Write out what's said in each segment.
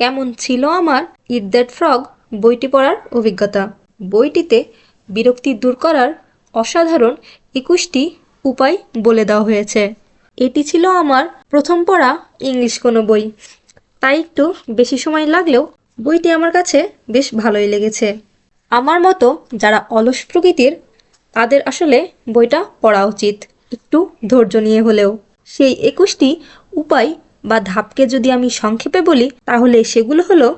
কেমন ছিল আমার ইট দ্যাট ফ্রগ বইটি পড়ার অভিজ্ঞতা। বইটিতে বিরক্তি দূর করার অসাধারণ একুশটি উপায় বলে দেওয়া হয়েছে। এটি ছিল আমার প্রথম পড়া ইংলিশ কোনো বই। তাই একটু বেশি সময় লাগলেও বইটি আমার কাছে বেশ ভালোই লেগেছে। আমার মতো যারা অলস প্রকৃতির, তাদের আসলে বইটা পড়া উচিত। একটু ধৈর্য নিয়ে হলেও। সেই একুশটি উপায় বা ধাপকে যদি আমি সংক্ষেপে বলি, তাহলে সেগুলো হলো,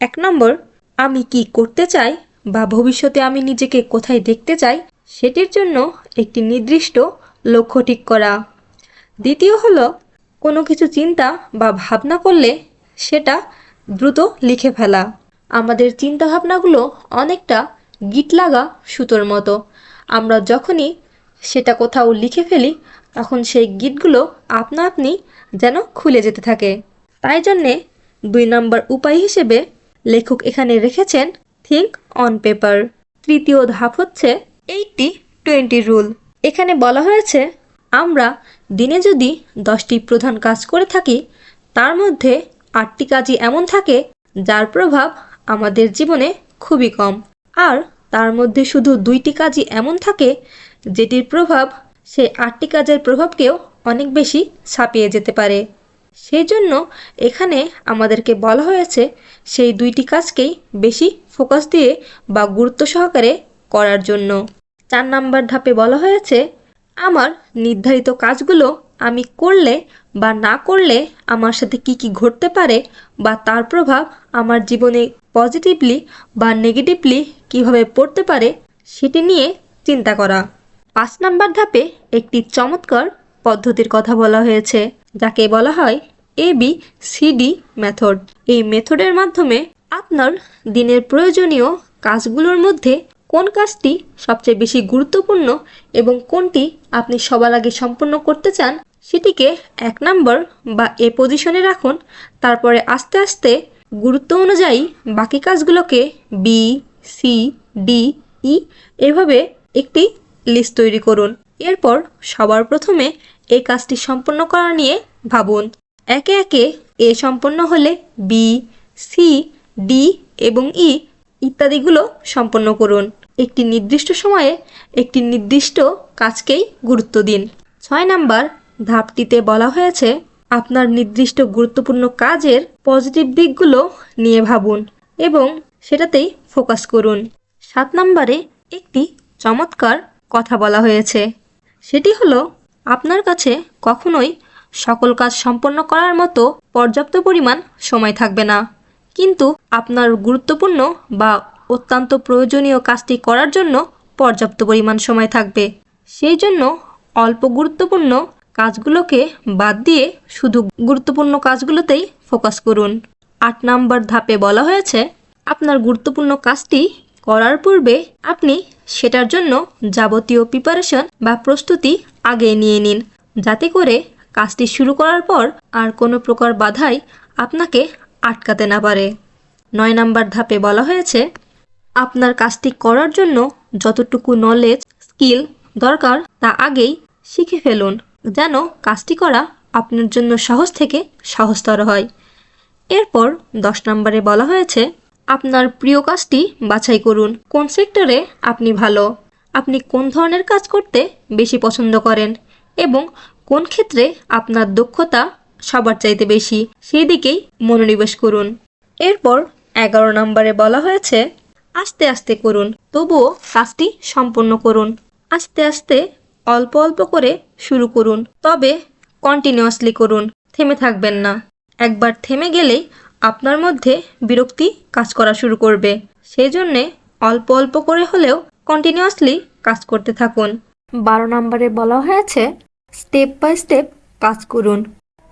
এক নম্বর, আমি কি করতে চাই বা ভবিষ্যতে আমি নিজেকে কোথায় দেখতে চাই, সেটির জন্য একটি নির্দিষ্ট লক্ষ্য ঠিক করা। দ্বিতীয় হলো, কোনো কিছু চিন্তা বা ভাবনা করলে সেটা দ্রুত লিখে ফেলা। আমাদের চিন্তা ভাবনাগুলো অনেকটা গিট লাগা সুতোর মতো। আমরা যখনই সেটা কোথাও লিখে ফেলি তখন সেই গিটগুলো আপনা আপনি যেন খুলে যেতে থাকে। তাই জন্যে দুই নম্বর উপায় হিসেবে লেখক এখানে রেখেছেন থিঙ্ক অন পেপার তৃতীয় ধাপ হচ্ছে এইটি টোয়েন্টি রুল এখানে বলা হয়েছে, আমরা দিনে যদি দশটি প্রধান কাজ করে থাকি, তার মধ্যে আটটি কাজই এমন থাকে যার প্রভাব আমাদের জীবনে খুবই কম। আর তার মধ্যে শুধু দুইটি কাজই এমন থাকে যেটির প্রভাব সেই আটটি কাজের প্রভাবকেও অনেক বেশি ছাপিয়ে যেতে পারে। সেই জন্য এখানে আমাদেরকে বলা হয়েছে, সেই দুইটি কাজকেই বেশি ফোকাস দিয়ে বা গুরুত্ব সহকারে করার জন্য। চার নাম্বার ধাপে বলা হয়েছে, আমার নির্ধারিত কাজগুলো আমি করলে বা না করলে আমার সাথে কি কি ঘটতে পারে বা তার প্রভাব আমার জীবনে পজিটিভলি বা নেগেটিভলি কীভাবে পড়তে পারে, সেটি নিয়ে চিন্তা করা। পাঁচ নাম্বার ধাপে একটি চমৎকার পদ্ধতির কথা বলা হয়েছে, যাকে বলা হয় এ বি সিডি মেথড এই মেথডের মাধ্যমে আপনার দিনের প্রয়োজনীয় কাজগুলোর মধ্যে কোন কাজটি সবচেয়ে বেশি গুরুত্বপূর্ণ এবং কোনটি আপনি সবার আগে সম্পন্ন করতে চান, সেটিকে এক নম্বর বা এ পজিশনে রাখুন। তারপরে আস্তে আস্তে গুরুত্ব অনুযায়ী বাকি কাজগুলোকে বি সি ডি ই এভাবে একটি লিস্ট তৈরি করুন। এরপর সবার প্রথমে এই কাজটি সম্পন্ন করা নিয়ে ভাবুন। একে একে এ সম্পন্ন হলে বি সি ডি এবং ই ইত্যাদিগুলো সম্পন্ন করুন। একটি নির্দিষ্ট সময়ে একটি নির্দিষ্ট কাজকেই গুরুত্ব দিন। ছয় নাম্বার ধাপটিতে বলা হয়েছে আপনার নির্দিষ্ট গুরুত্বপূর্ণ কাজের পজিটিভ দিকগুলো নিয়ে ভাবুন এবং সেটাতেই ফোকাস করুন। সাত নম্বরে একটি চমৎকার কথা বলা হয়েছে। সেটি হলো, আপনার কাছে কখনোই সকল কাজ সম্পন্ন করার মতো পর্যাপ্ত পরিমাণ সময় থাকবে না। কিন্তু আপনার গুরুত্বপূর্ণ বা অত্যন্ত প্রয়োজনীয় কাজটি করার জন্য পর্যাপ্ত পরিমাণ সময় থাকবে। সেই জন্য অল্প গুরুত্বপূর্ণ কাজগুলোকে বাদ দিয়ে শুধু গুরুত্বপূর্ণ কাজগুলোতেই ফোকাস করুন। আট নাম্বার ধাপে বলা হয়েছে, আপনার গুরুত্বপূর্ণ কাজটি করার পূর্বে আপনি সেটার জন্য যাবতীয় প্রিপারেশন বা প্রস্তুতি আগে নিয়ে নিন। যাতে করে কাজটি শুরু করার পর আর কোনো প্রকার বাধাই আপনাকে আটকাতে না পারে। নয় নাম্বার ধাপে বলা হয়েছে, আপনার কাজটি করার জন্য যতটুকু নলেজ স্কিল দরকার তা আগেই শিখে ফেলুন, যেন কাজটি করা আপনার জন্য সহজ থেকে সহজতর হয়। এরপর দশ নম্বরে বলা হয়েছে আপনার প্রিয় কাজটি বাছাই করুন। কোন সেক্টরে আপনি ভালো? আপনি কোন ধরনের কাজ করতে বেশি পছন্দ করেন? এবং কোন ক্ষেত্রে আপনার দক্ষতা সবার চাইতে বেশি? সেই দিকেই মনোনিবেশ করুন। এরপর এগারো নম্বরে বলা হয়েছে, আস্তে আস্তে করুন, তবুও কাজটি সম্পন্ন করুন। আস্তে আস্তে অল্প অল্প করে শুরু করুন, তবে কন্টিনিউয়াসলি করুন, থেমে থাকবেন না। একবার থেমে গেলেই আপনার মধ্যে বিরক্তি কাজ করা শুরু করবে। সেই জন্যে অল্প অল্প করে হলেও কন্টিনিউয়াসলি কাজ করতে থাকুন। বারো নম্বরে বলা হয়েছে স্টেপ বাই স্টেপ কাজ করুন।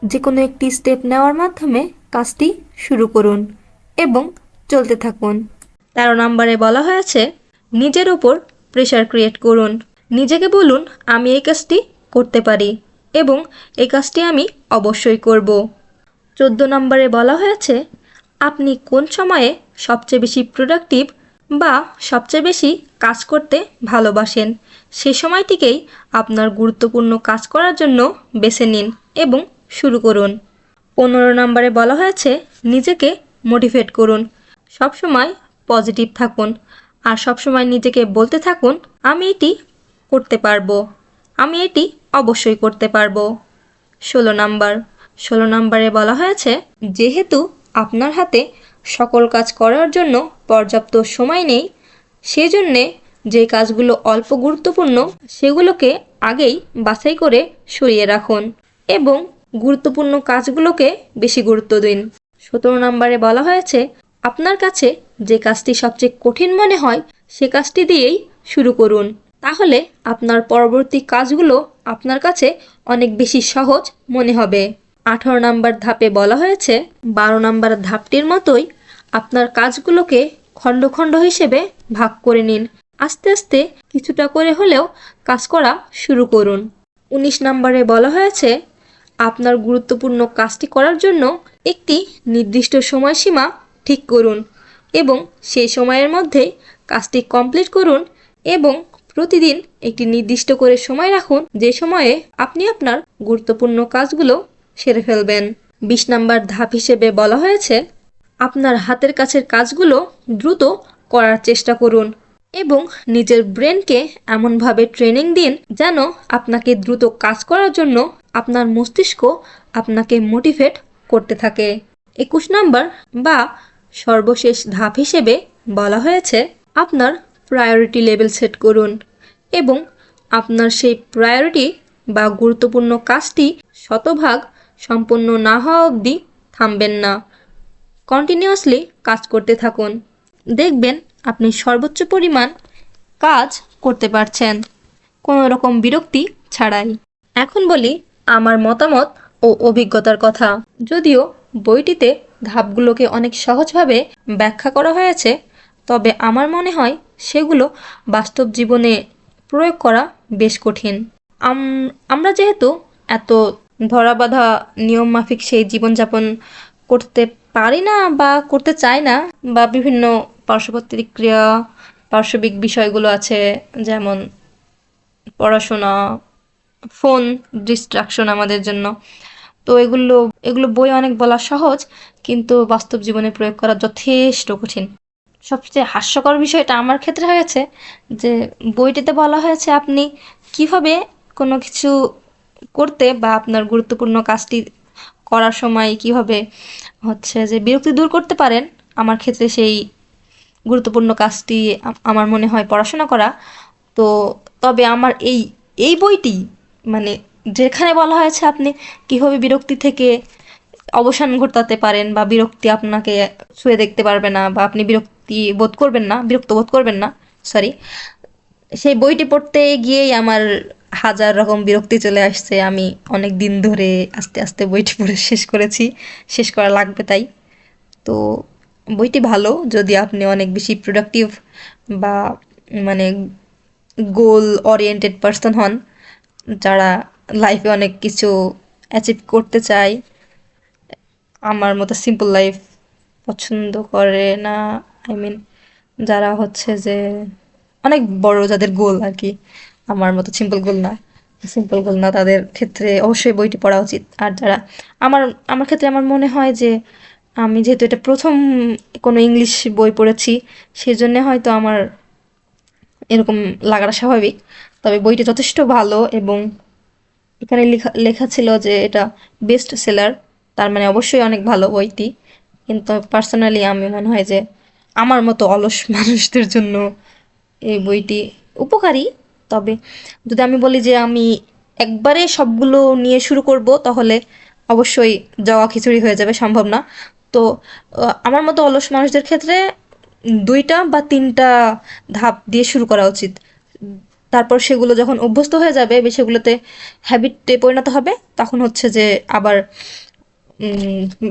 যে কোনো একটি স্টেপ নেওয়ার মাধ্যমে কাজটি শুরু করুন এবং চলতে থাকুন। তেরো নম্বরে বলা হয়েছে নিজের ওপর প্রেশার ক্রিয়েট করুন। নিজেকে বলুন আমি এই কাজটি করতে পারি এবং এই কাজটি আমি অবশ্যই করব। চোদ্দ নম্বরে বলা হয়েছে, আপনি কোন সময়ে সবচেয়ে বেশি প্রোডাক্টিভ বা সবচেয়ে বেশি কাজ করতে ভালোবাসেন? সে সময়টিকেই আপনার গুরুত্বপূর্ণ কাজ করার জন্য বেছে নিন এবং শুরু করুন। পনেরো নম্বরে বলা হয়েছে, নিজেকে মোটিভেট করুন। সবসময় পজিটিভ থাকুন। আর সবসময় নিজেকে বলতে থাকুন, আমি এটি করতে পারব। আমি এটি অবশ্যই করতে পারব। ষোলো নাম্বার ষোলো নম্বরে বলা হয়েছে, যেহেতু আপনার হাতে সকল কাজ করার জন্য পর্যাপ্ত সময় নেই, সেজন্যে যে কাজগুলো অল্প গুরুত্বপূর্ণ, সেগুলোকে আগেই বাছাই করে সরিয়ে রাখুন এবং গুরুত্বপূর্ণ কাজগুলোকে বেশি গুরুত্ব দিন। সতেরো নম্বরে বলা হয়েছে, আপনার কাছে যে কাজটি সবচেয়ে কঠিন মনে হয়, সে কাজটি দিয়েই শুরু করুন। তাহলে আপনার পরবর্তী কাজগুলো আপনার কাছে অনেক বেশি সহজ মনে হবে। আঠারো নাম্বার ধাপে বলা হয়েছে, বারো নাম্বার ধাপটির মতোই আপনার কাজগুলোকে খণ্ড খণ্ড হিসেবে ভাগ করে নিন। আস্তে আস্তে কিছুটা করে হলেও কাজ করা শুরু করুন। উনিশ নম্বরে বলা হয়েছে, আপনার গুরুত্বপূর্ণ কাজটি করার জন্য একটি নির্দিষ্ট সময়সীমা ঠিক করুন এবং সেই সময়ের মধ্যে কাজটি কমপ্লিট করুন এবং প্রতিদিন একটি নির্দিষ্ট করে সময় রাখুন। যে সময়ে আপনি আপনার গুরুত্বপূর্ণ কাজগুলো সেরে ফেলবেন। বিশ নাম্বার ধাপ হিসেবে বলা হয়েছে, আপনার হাতের কাছের কাজগুলো দ্রুত করার চেষ্টা করুন এবং নিজের ব্রেনকে এমনভাবে ট্রেনিং দিন যেন আপনাকে দ্রুত কাজ করার জন্য আপনার মস্তিষ্ক আপনাকে মোটিভেট করতে থাকে। একুশ নাম্বার বা সর্বশেষ ধাপ হিসেবে বলা হয়েছে, আপনার প্রায়োরিটি লেভেল সেট করুন এবং আপনার সেই প্রায়োরিটি বা গুরুত্বপূর্ণ কাজটি শতভাগ সম্পন্ন না হওয়া অবধি থামবেন না। কন্টিনিউয়াসলি কাজ করতে থাকুন। দেখবেন আপনি সর্বোচ্চ পরিমাণ কাজ করতে পারছেন। কোনো রকম বিরক্তি ছাড়াই। এখন বলি আমার মতামত ও অভিজ্ঞতার কথা। যদিও বইটিতে ধাপগুলোকে অনেক সহজভাবে ব্যাখ্যা করা হয়েছে, তবে আমার মনে হয় সেগুলো বাস্তব জীবনে প্রয়োগ করা বেশ কঠিন। আম- আমরা যেহেতু এত ধরাবাঁধা নিয়ম মাফিক সেই জীবনযাপন করতে পারি না বা করতে চাই না বা বিভিন্ন পার্শ্ব প্রতিক্রিয়া পার্শ্ববিক বিষয়গুলো আছে, যেমন পড়াশোনা, ফোন ডিস্ট্রাকশন আমাদের জন্য। তো এগুলো এগুলো বই অনেক বলা সহজ, কিন্তু বাস্তব জীবনে প্রয়োগ করা যথেষ্ট কঠিন। সবচেয়ে হাস্যকর বিষয়টা আমার ক্ষেত্রে হয়েছে যে বইটিতে বলা হয়েছে, আপনি কীভাবে কোনো কিছু করতে বা আপনার গুরুত্বপূর্ণ কাজটি করার সময় কীভাবে হচ্ছে যে বিরক্তি দূর করতে পারেন, আমার ক্ষেত্রে সেই গুরুত্বপূর্ণ কাজটি আমার মনে হয় পড়াশোনা করা। তো তবে আমার এই এই বইটি মানে যেখানে বলা হয়েছে আপনি কীভাবে বিরক্তি থেকে অবসান ঘটাতে পারেন বা বিরক্তি আপনাকে ছুঁয়ে দেখতে পারবে না বা আপনি বিরক্তি বোধ করবেন না, বিরক্ত বোধ করবেন না সরি সেই বইটি পড়তে গিয়েই আমার হাজার রকম বিরক্তি চলে আসছে, আমি অনেক দিন ধরে আস্তে আস্তে বইটি পড়ে শেষ করেছি, শেষ করা লাগবে তাই। তো বইটি ভালো, যদি আপনি অনেক বেশি প্রোডাক্টিভ বা মানে গোল ওরিয়েন্টেড পার্সন হন, যারা লাইফে অনেক কিছু অ্যাচিভ করতে চায়, আমার মতো সিম্পল লাইফ পছন্দ করে না আই মিন যারা হচ্ছে যে অনেক বড় যাদের গোল আর কি। আমার মতো সিম্পল গোল না। সিম্পল গোল না, তাদের ক্ষেত্রে অবশ্যই বইটি পড়া উচিত। আর যারা, আমার আমার ক্ষেত্রে আমার মনে হয় যে, আমি যেহেতু এটা প্রথম কোনো ইংলিশ বই পড়েছি সেই জন্যে হয়তো আমার এরকম লাগাটা স্বাভাবিক। তবে বইটি যথেষ্ট ভালো এবং এখানে লেখা লেখা ছিল যে এটা বেস্ট সেলার তার মানে অবশ্যই অনেক ভালো বইটি। কিন্তু পার্সোনালি আমি মনে হয় যে, আমার মতো অলস মানুষদের জন্য এই বইটি উপকারী। তবে যদি আমি বলি যে আমি একবারে সবগুলো নিয়ে শুরু করব, তাহলে অবশ্যই যাওয়া খিচুড়ি হয়ে যাবে, সম্ভব না। তো আমার মতো অলস মানুষদের ক্ষেত্রে দুইটা বা তিনটা ধাপ দিয়ে শুরু করা উচিত। তারপর সেগুলো যখন অভ্যস্ত হয়ে যাবে সেগুলোতে হ্যাবিটে পরিণত হবে, তখন হচ্ছে যে আবার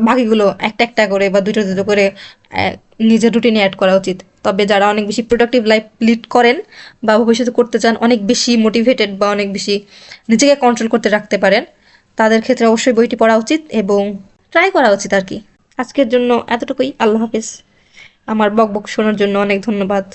বাকিগুলো একটা একটা করে বা দুটো দুটো করে নিজের রুটিনে অ্যাড করা উচিত। তবে যারা অনেক বেশি প্রোডাক্টিভ লাইফ লিড করেন বা ভবিষ্যতে করতে চান, অনেক বেশি মোটিভেটেড বা অনেক বেশি নিজেকে কন্ট্রোল করতে রাখতে পারেন, তাদের ক্ষেত্রে অবশ্যই বইটি পড়া উচিত এবং ট্রাই করা উচিত আর কি। আজকের জন্য এতটুকুই। আল্লাহ হাফিজ। আমার বক বক শোনার জন্য অনেক ধন্যবাদ।